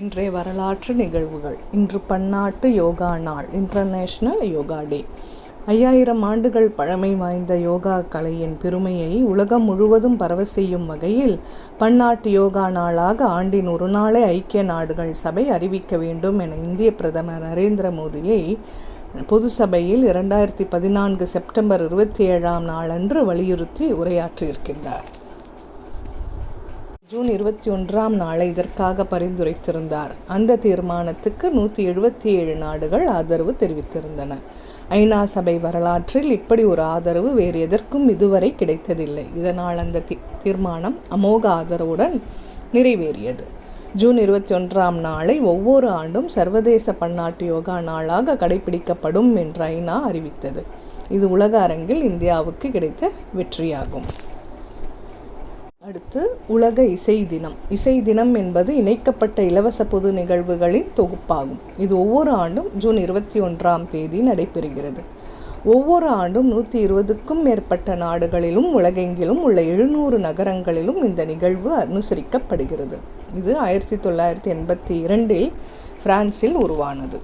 இன்றைய வரலாற்று நிகழ்வுகள். இன்று பன்னாட்டு யோகா நாள் இன்டர்நேஷ்னல் யோகா டே ஐயாயிரம் ஆண்டுகள் பழமை வாய்ந்த யோகா கலையின் பெருமையை உலகம் முழுவதும் பரவ செய்யும் வகையில் பன்னாட்டு யோகா நாளாக ஆண்டின் ஒரு நாளை ஐக்கிய நாடுகள் சபை அறிவிக்க வேண்டும் என இந்திய பிரதமர் நரேந்திர மோடியை பொது சபையில் இரண்டாயிரத்தி பதினான்கு செப்டம்பர் இருபத்தி ஏழாம் நாளன்று வலியுறுத்தி உரையாற்றியிருக்கின்றார். ஜூன் இருபத்தி ஒன்றாம் நாளை இதற்காக பரிந்துரைத்திருந்தார். அந்த தீர்மானத்துக்கு நூற்றி எழுபத்தி ஏழு நாடுகள் ஆதரவு தெரிவித்திருந்தன. ஐநா சபை வரலாற்றில் இப்படி ஒரு ஆதரவு வேறு எதற்கும் இதுவரை கிடைத்ததில்லை. இதனால் அந்த தி தீர்மானம் அமோக ஆதரவுடன் நிறைவேறியது. ஜூன் இருபத்தி ஒன்றாம் நாளை ஒவ்வொரு ஆண்டும் சர்வதேச பன்னாட்டு யோகா நாளாக கடைபிடிக்கப்படும் என்று ஐநா அறிவித்தது. இது உலக அரங்கில் இந்தியாவுக்கு கிடைத்த வெற்றியாகும். அடுத்து உலக இசை தினம். இசை தினம் என்பது இணைக்கப்பட்ட இலவச பொது நிகழ்வுகளின் தொகுப்பாகும். இது ஒவ்வொரு ஆண்டும் ஜூன் இருபத்தி ஒன்றாம் தேதி நடைபெறுகிறது. ஒவ்வொரு ஆண்டும் நூற்றி இருபதுக்கும் மேற்பட்ட நாடுகளிலும் உலகெங்கிலும் உள்ள எழுநூறு நகரங்களிலும் இந்த நிகழ்வு அனுசரிக்கப்படுகிறது. இது ஆயிரத்தி தொள்ளாயிரத்தி எண்பத்தி இரண்டில் பிரான்சில் உருவானது.